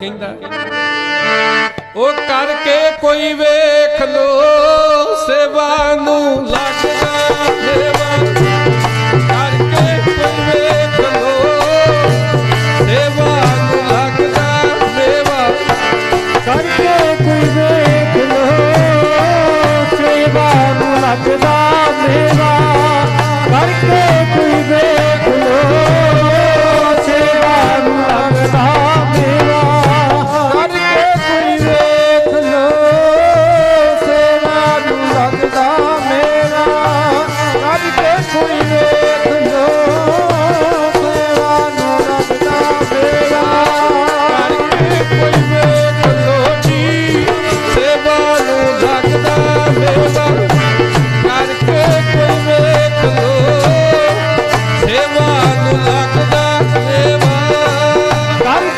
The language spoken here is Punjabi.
ਕਹਿੰਦਾ ਉਹ ਕਰਕੇ ਕੋਈ ਵੇਖ ਲੋ ਸੇਵਾ ਨੂੰ ਲੱਗਦਾ ਸੇਵਾ। ਲੱਗਦਾ ਸੇਵਾ।